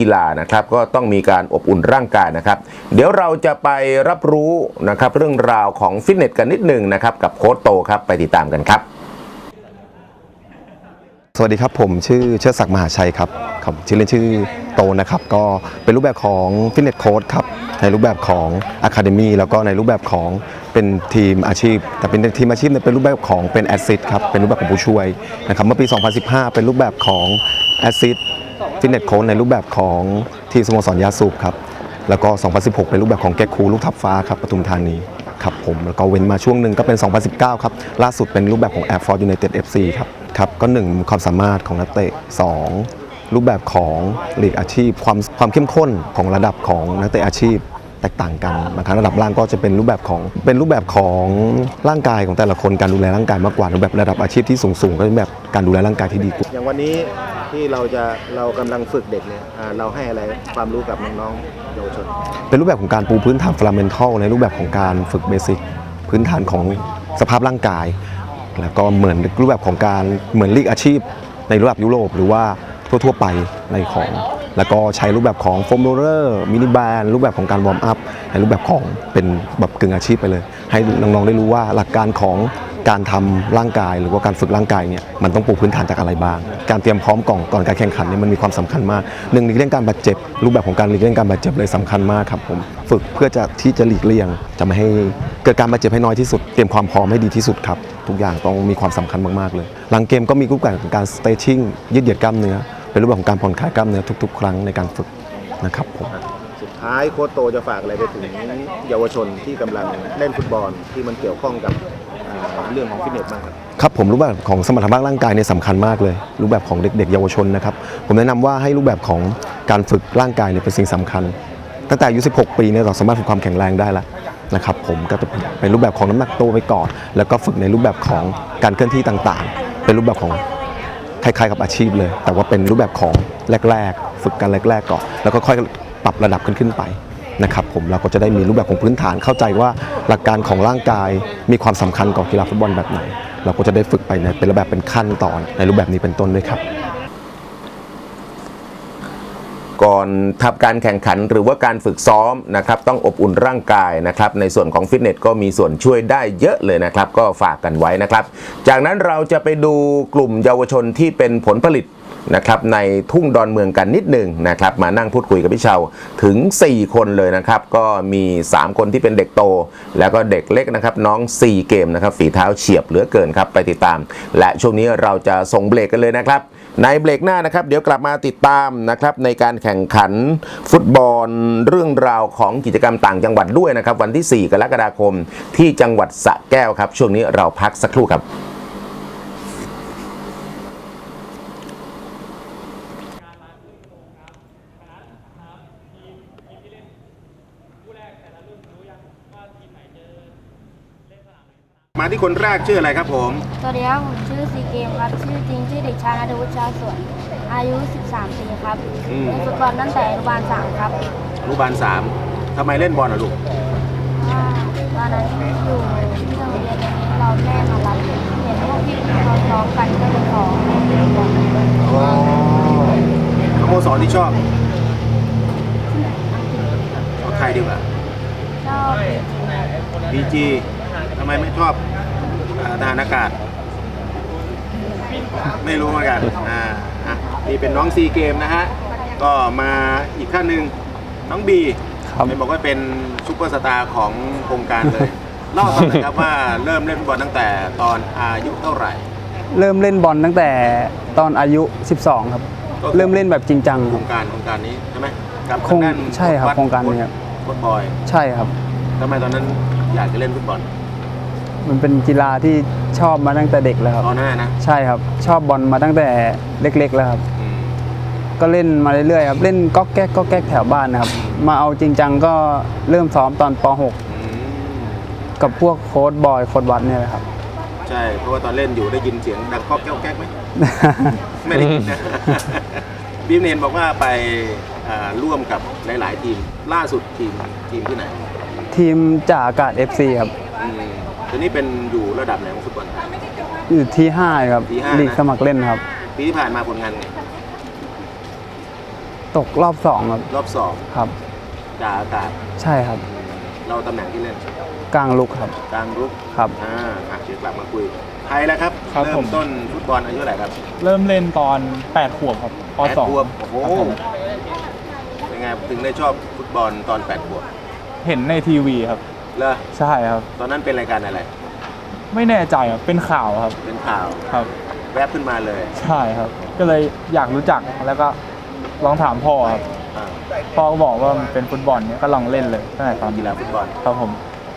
กีฬานะครับก็ต้องมีการอบอุ่นร่างกายนะครับ เดี๋ยวเราจะไปรับรู้นะครับเรื่องราวของฟิตเนสกันนิดหนึ่งนะครับกับโค้ชโตครับไปติดตามกันครับ สวัสดีครับผมชื่อเชิดศักดิ์มหาชัยครับครับชื่อเล่นชื่อโตนะครับก็เป็นรูปแบบของฟิตเนสโค้ดครับในรูปแบบของอะคาเดมีแล้วก็ในรูปแบบของเป็นทีมอาชีพ แต่เป็นทีมอาชีพเนี่ยเป็นรูปแบบของเป็นแอสซิสครับเป็นรูปแบบของผู้ช่วยนะครับเมื่อปี 2015 เป็นรูปแบบของแอสซิส ฟิตเนสโค้ดในรูปแบบของทีมสโมสรยาสูบครับแล้วก็ 2016 เป็นรูปแบบของแก๊กคูลูกทับฟ้าครับปทุมธานีครับผมแล้วก็เว้นมาช่วงหนึ่งก็เป็น 2019 ครับ ล่าสุดเป็นรูปแบบของ Air Force United FC ครับครับก็ 1 ความสามารถของนักเตะ 2 รูปแบบของลีกอาชีพ ความความเข้มข้นของระดับของนักเตะอาชีพ แตกต่างกันบางครั้งระดับล่างก็จะเป็นรูปแบบของเป็นรูปแบบของร่างกายของแต่ละคนการดูแลร่างกายมากกว่ารูปแบบระดับอาชีพที่สูงๆก็เป็นแบบการดูแลร่างกายที่ดีกว่าอย่างวันนี้ที่เราจะเรากำลังฝึกเด็กเนี่ยอ่าเราให้อะไรความรู้กับน้องๆเยาวชน เป็นรูปแบบของการปูพื้นฐานฟั n เมนทัลในรูปแบบของการฝึกเบสิกพื้นฐานของสภาพร่างกาย แล้วก็เหมือนรูปแบบของการเหมือนลีกอาชีพในรูปแบบยุโรปหรือว่าทั่วๆไปในของ แล้วก็ใช้รูปแบบของโฟมโรเลอร์มินิแบนรูปแบบของการวอร์มอัพในรูปแบบของเป็นแบบกึ่งอาชีพไปเลย ให้น้องๆได้รู้ว่าหลักการของการทำร่างกายหรือว่าการฝึกร่างกายเนี่ยมันต้องปูพื้นฐานจากอะไรบ้าง การเตรียมพร้อมก่อนก่อนการแข่งขันเนี่ยมันมีความสำคัญมากหนึ่งหลีกเลี่ยงการบาดเจ็บ รูปแบบของการหลีกเลี่ยงการบาดเจ็บเลยสำคัญมากครับผมฝึกเพื่อจะที่จะหลีกเลี่ยง จะไม่ให้เกิดการบาดเจ็บให้น้อยที่สุดเตรียมความพร้อมให้ดีที่สุดครับทุกอย่างต้องมีความสำคัญมากๆเลย หลังเกมก็มีรูปแบบของการ stretching ยืดเหยียดกล้ามเนื้อ เป็นรูปแบบของการผ่อนคลายกล้ามเนื้อทุก ๆ ครั้งในการฝึกนะครับผมสุดท้ายโค้ชโตจะฝากอะไรไปถึงเยาวชนที่กำลังเล่นฟุตบอลที่มันเกี่ยวข้องกับอ่าเรื่องของฟิตเนสบ้างครับ ครับผมรูปแบบของสมรรถภาพร่างกายเนี่ยสำคัญมากเลย รูปแบบของเด็กๆเยาวชนนะครับผมแนะนำว่าให้รูปแบบของการฝึกร่างกายเนี่ยเป็นสิ่งสำคัญ ตั้งแต่อายุ16 ปีเนี่ยเราสามารถฝึกความแข็งแรงได้แล้วนะครับผมก็จะเป็นรูปแบบของน้ำหนักตัวไปก่อน แล้วก็ฝึกในรูปแบบของการเคลื่อนที่ต่างๆ เป็นรูปแบบของ คล้ายๆกับอาชีพเลย แต่ว่าเป็นรูปแบบของแรก ๆ ฝึกกันแรก ๆก่อนแล้วก็ค่อยปรับระดับขึ้นขึ้นไปนะครับผมเราก็จะได้มีรูปแบบของพื้นฐานเข้าใจว่าหลักการของร่างกายมีความสำคัญกับกีฬาฟุตบอลแบบไหน เราก็จะได้ฝึกไปในเป็นรูปแบบเป็นขั้นตอนในรูปแบบนี้เป็นต้นด้วยครับ ก่อนทำการแข่งขันหรือว่าการฝึกซ้อมนะครับต้องอบอุ่นร่างกายนะครับในส่วนของฟิตเนสก็มีส่วนช่วยได้เยอะเลยนะครับ ก็ฝากกันไว้นะครับ จากนั้นเราจะไปดูกลุ่มเยาวชนที่เป็นผลผลิตนะครับในทุ่งดอนเมืองกันนิดหนึ่งนะครับมานั่งพูดคุยกับพี่เชาถึง 4 คนเลยนะครับก็มี 3 คนที่เป็นเด็กโต แล้วก็เด็กเล็กนะครับน้อง 4 เกมนะครับฝีเท้าเฉียบเหลือเกินครับไปติดตาม และช่วงนี้เราจะส่งเบรกกันเลยนะครับ ในเบรกหน้านะครับ เดี๋ยวกลับมาติดตามนะครับในการแข่งขันฟุตบอลเรื่องราวของกิจกรรมต่างจังหวัดด้วยนะครับ วันที่ 4 กรกฎาคมที่จังหวัดสระแก้วครับ ช่วงนี้เราพักสักครู่ครับ ที่คนแรกชื่ออะไรครับผม สวัสดีครับผมชื่อซีเกมครับ ชื่อจริงชื่อเด็กชายนัทวุฒิชาสวน อายุ 13 ปีครับอืม เล่นฟุตบอลตั้งแต่อนุบาล3ครับอนุบาลสามทำไมเล่นบอลอะลูกว่าตอนนั้นอยู่ที่โรงเรียนเราแม่มารับเห็นพวกพี่เขาซ้อมกันก็เลยขอแม่เล่นบอลสโมสรที่ชอบเอาไทยดีกว่าชอบบีจีทำไมไม่ชอบอ่า ทหารอากาศ ไม่รู้เหมือนกันอ่าอะนี่เป็นน้องซีเกมนะฮะ ก็มาอีกขั้นหนึ่งน้องบีครับเป็นบอกว่าเป็นซุปเปอร์สตาร์ของโครงการเลย เล่าให้ฟังหน่อยครับว่าเริ่มเล่นบอลตั้งแต่ตอนอายุเท่าไหร่ เริ่มเล่นบอลตั้งแต่ตอนอายุ 12 ครับ ก็คือ เริ่มเล่นแบบจริงจังโคครรับ งการโครงการนี้ใช่ไหมกับโครงทางด้านใช่ครับวัดโครงการนี้ครับโค้ชบอย ใช่ครับ ทำไมตอนนั้นอยากจะเล่นฟุตบอล มันเป็นกีฬาที่ชอบมาตั้งแต่เด็กแล้วครับตอนหน้านะใช่ครับ ชอบบอลมาตั้งแต่เล็ก ๆ แล้วครับ อืมก็เล่นมาเรื่อยๆครับ เล่นก๊อกแก๊กก๊อกแก๊กแถวบ้านนะครับ มาเอาจริงจังก็เริ่มซ้อมตอนป อืม .6 กับพวกโค้ดบอยโค้ดวัดเนี่ยแหละครับ ใช่ เพราะว่าตอนเล่นอยู่ได้ยินเสียงดังก๊อกแก้วแก๊กไหม ไม่ได้ยินนะ บีมเนนบอกว่าไปอ่าร่วมกับหลาย ๆ ทีม ล่าสุดทีมทีมที่ไหนทีมจ่าอากาศ FC ครับอืม ตัวนี้เป็นอยู่ระดับไหนของฟุตบอลไทย อยู่ที่5ครับที่ห้านะ ลีกสมัครเล่นครับ ปีที่ผ่านมาผลงานไงตกรอบสองครับรอบสองครับ จ่าอากาศ ใช่ครับ เราตำแหน่งที่เล่นกลางลุกครับกลางรุกครับ อ่าอะเดี๋ยวกลับมาคุยไทยแล้วครับ ครับเริ่ผมม ต้นฟุตบอลอายุเท่าไหร่ครับเริ่มเล่นตอน 8 ขวบครับปแปดสองขวบโอ้โหครับผมเป็นไงถึงได้ชอบฟุตบอลตอนแปดขวบเห็นในทีวีครับ เหรอใช่ครับ ตอนนั้นเป็นรายการอะไร ไม่แน่ใจครับเป็นข่าวครับเป็นข่าวครับ แวบขึ้นมาเลยใช่ครับ ก็เลยอยากรู้จักแล้วก็ลองถามพ่อครับอ่าพ่อก็บอกว่ามันเป็นฟุตบอลเนี่ยก็ลองเล่นเลยตั้งแต่ตอนกีฬาฟุตบอลครับผม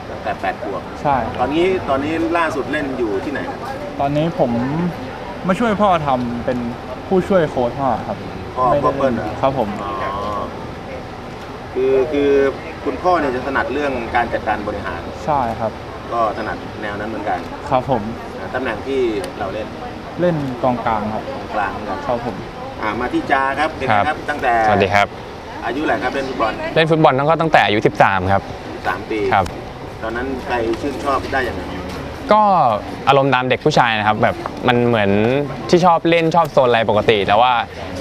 ตั้งแต่แปดขวบใช่ ตอนนี้ตอนนี้ล่าสุดเล่นอยู่ที่ไหนครับตอนนี้ผมมาช่วยพ่อทำเป็นผู้ช่วยโค้ชพ่อครับพ่อไม่พ่ได้อเปิ้ลเหรอครับผม อ๋อคือคือ คุณพ่อเนี่ยจะถนัดเรื่องการจัดการบริหาร ใช่ครับ ก็ถนัดแนวนั้นเหมือนกันครับผมอ่าตำแหน่งที่เราเล่นเล่นกองกลางครับตรงกลางเหมือนกันครับผม อ่ามาที่จาครับเป็นไงครับครับตั้งแต่สวัสดีครับ อายุเท่าไหร่ครับเล่นฟุตบอลเล่นฟุตบอลตั้งก็ตั้งแต่อายุ 13 ครับ สามปีครับ ตอนนั้นใครชื่นชอบได้อย่างไร ก็อารมณ์ตามเด็กผู้ชายนะครับแบบมันเหมือนที่ชอบเล่นชอบโซนอะไรปกติ แต่ว่า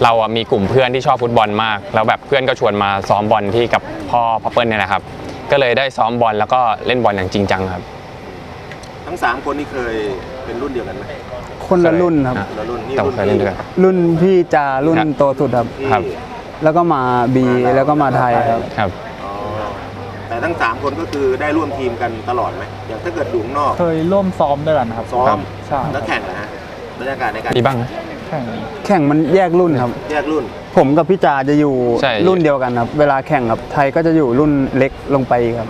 เราอะมีกลุ่มเพื่อนที่ชอบฟุตบอลมาก แล้วแบบเพื่อนก็ชวนมาซ้อมบอลที่กับพ่อพ่อเปิ้ลเนี่ยนะครับ ก็เลยได้ซ้อมบอลแล้วก็เล่นบอลอย่างจริงจังครับ ทั้งสามคนนี่เคยเป็นรุ่นเดียวกันไหมคนละรุ่นครับอะคนละรุ่นนี่ต้องรุ่นเคยเล่นด้วยกัน รุ่นพี่จารุ่นครับ โตสุดครับ ที่ ครับ แล้วก็มาบีแล้วก็มาไทยครับ ครับอ๋อแต่ ทั้งสามคนก็คือได้ร่วมทีมกันตลอดไหมอย่างถ้าเกิดอยู่ข้างนอก เคยร่วมซ้อมด้วยกันครับซ้อครัมบใช่แล้วแข่งนะฮะบรรยากาศในการมีบ้างนะ แข่งแข่งมันแยกรุ่นครับ แยกรุ่น ผมกับพี่จาจะอยู่ใช่ รุ่นเดียวกันครับ เวลาแข่งครับไทยก็จะอยู่รุ่นเล็กลงไปอีกครับ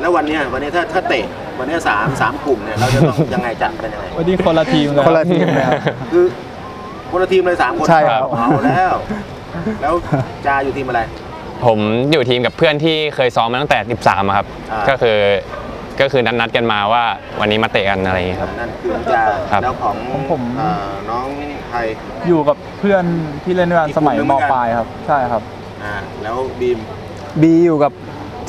แล้ววันเนี้ยวันนี้ถ้าถ้าเตะวันเนี้ยสามสามกลุ่มเนี่ยเราจะต้องยังไงจัดเป็นยังไงวันนี้คนละทีมเลยคนละทีมเลยครับ คือคนละทีมเลยสามคนใช่ครับ เอาแล้ว แล้วจาอยู่ทีมอะไร ผมอยู่ทีมกับเพื่อนที่เคยซ้อมมาตั้งแต่ 13อะครับ อ่า ก็คือก็คือนัดนัดๆกันมาว่าวันนี้มาเตะกันอะไรอย่างเงี้ยครับ นั่นคือจาครับ แล้วของของผม เอ่อน้องไทย อยู่กับเพื่อนที่เล่นด้วยกันอีกสมัยกลุ่มหนึ่งมเหมือนกัน ปลายครับ ใช่ครับ อ่าแล้วบีมบีอยู่กับ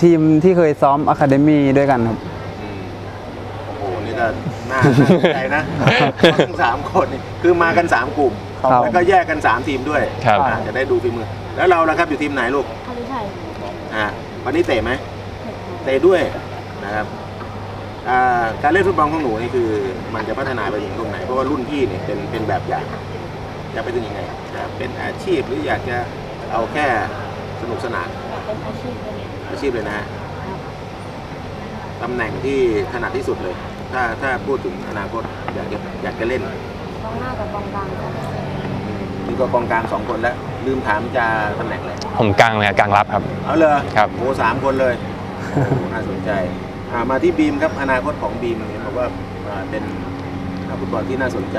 ทีมที่เคยซ้อมอะคาเดมี่ด้วยกันครับ อืมโอ้โหนี่ก็น่าน่าสนใจนะ ทั้งสามคนนี่คือมากันสามกลุ่ม ครับ แล้วก็แยกกันสามทีมด้วยครับ อ่าจะได้ดูฝีมือ แล้วเราล่ะครับอยู่ทีมไหนลูกคาริไทยอ่าวันนี้เตะไหมเตะด้วยนะครับอ่าการเล่นฟุตบอลของหนูนี่คือ มันจะพัฒนาไปถึงตรงไหนเพราะว่ารุ่นพี่เนี่ยเป็นเป็นแบบอย่างจะไปถึงยังไงจะเป็นอาชีพหรืออยากจะเอาแค่สนุกสนานเป็นอาชีพเลย อาชีพเลยนะฮะตำแหน่งที่ถนัดที่สุดเลย ถ้าถ้าพูดถึงอนาคตอยากจะอยากจะเล่น กองหน้ากับกองกลางครับ นี่ก็กองกลางสองคนแล้ว ลืมถามจะตำแหน่งเลยผมกลางเลยครับกลางรับครับ เอาเลยครับ โอ้สามคนเลยโอ้โหน่าสนใจอ่ามาที่บีมครับอนาคตของบีมเห็นบอกว่าอ่าเป็นนักฟุตบอลที่น่าสนใจ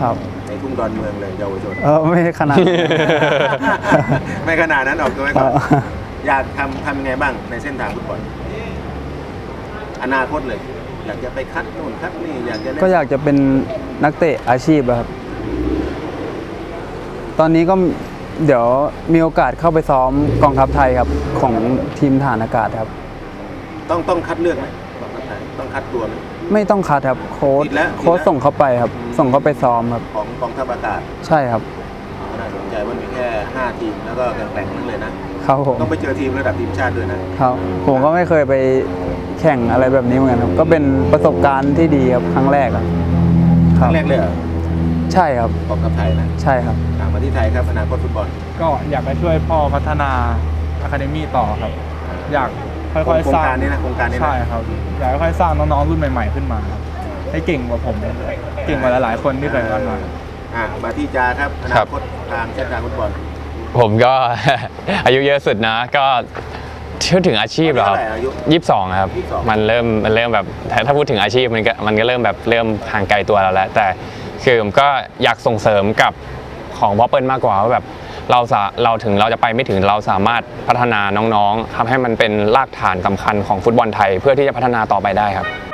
ครับในทุ่งดอนเมืองเลยเยาวชน เออไม่ขนาดนั้นไม่ขนาดนั้นออกตัวไว้ก่อนเอออยากทำทำยังไงบ้างในเส้นทางฟุตบอลอนาคตเลย อยากจะไปคัดนู่นคัดนี่อยากจะเล่น ก็อยากจะเป็นนักเตะอาชีพอะครับ ตอนนี้ก็เดี๋ยวมีโอกาสเข้าไปซ้อมกองทัพไทยครับของทีมฐานอากาศครับ ต้องต้องคัดเลือกไหมต้องคัดตัวไหม ไม่ต้องคัดครับโค้ชติดแล้วโค้ชติดแล้ว ส่งเข้าไปครับ ส่งเข้าไปซ้อมครับของกองทัพอากาศใช่ครับน่าสนใจว่ามีแค่ 5 ทีมแล้วก็แข่งๆนั่นเลยนะ ครับผมต้องไปเจอทีมระดับทีมชาติด้วยนะครับผมก็ไม่เคยไปแข่งอะไรแบบนี้เหมือนกันครับก็เป็นประสบการณ์ที่ดีครับครั้งแรกอะคครัรั้บงแรกเลยเหรอใช่ครับกองทัพไทยนะ ใช่ครับอะ มาที่ไทยครับอนาคตฟุตบอลก็อยากไปช่วยพ่อพัฒนาอะคาเดมี่ต่อครับ อยากค่อยโครๆงสร้างการนี้นะโครงการนี้นะใช่ครับ อยากค่อยๆสร้างน้องๆรุ่นใหม่ ๆขึ้นมาครับให้เก่งกว่าผม เก่งกว่าหลายๆคนที่เคยผ่านมาอะมาที่จาครับอนาคตทางเส้นทางฟุตบอลผมก็ อายุเยอะสุดนะ ก็เชื่อถึงอาชีพเหรอครับเท่าไหร่อายุยี่สิบสองครับ22มันเริ่มมันเริ่มแบบถ้าถ้าพูดถึงอาชีพมันก็มันก็เริ่มแบบเริ่มห่างไกลตัวเราแล้ว แต่คือผมก็อยากส่งเสริมกับ ของพอเปิลมากกว่าว่าแบบเราสาเราถึงเราจะไปไม่ถึงเราสามารถพัฒนาน้องๆทำให้มันเป็นรากฐานสำคัญของฟุตบอลไทย เพื่อที่จะพัฒนาต่อไปได้ครับ